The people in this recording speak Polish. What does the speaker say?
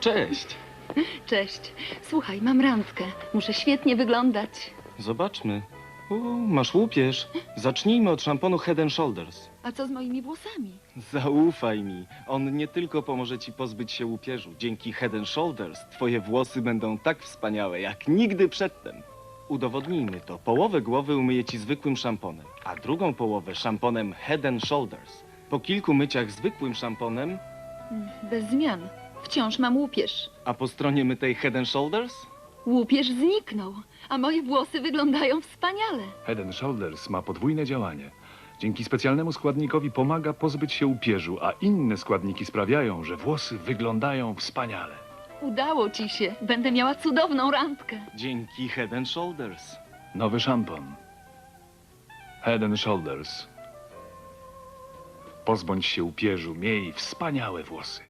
Cześć. Cześć. Słuchaj, mam randkę. Muszę świetnie wyglądać. Zobaczmy. U, masz łupież. Zacznijmy od szamponu Head and Shoulders. A co z moimi włosami? Zaufaj mi. On nie tylko pomoże ci pozbyć się łupieżu. Dzięki Head and Shoulders twoje włosy będą tak wspaniałe jak nigdy przedtem. Udowodnijmy to. Połowę głowy umyję ci zwykłym szamponem, a drugą połowę szamponem Head and Shoulders. Po kilku myciach zwykłym szamponem, Mm, Bez zmian. Wciąż mam łupież. a po stronie mytej Head and Shoulders Łupież zniknął, a moje włosy wyglądają wspaniale. Head and Shoulders ma podwójne działanie. Dzięki specjalnemu składnikowi pomaga pozbyć się upierzu, a inne składniki sprawiają, że włosy wyglądają wspaniale. Udało ci się. Będę miała cudowną randkę. dzięki Head and Shoulders. Nowy szampon. Head and Shoulders. Pozbądź się upierzu, miej wspaniałe włosy.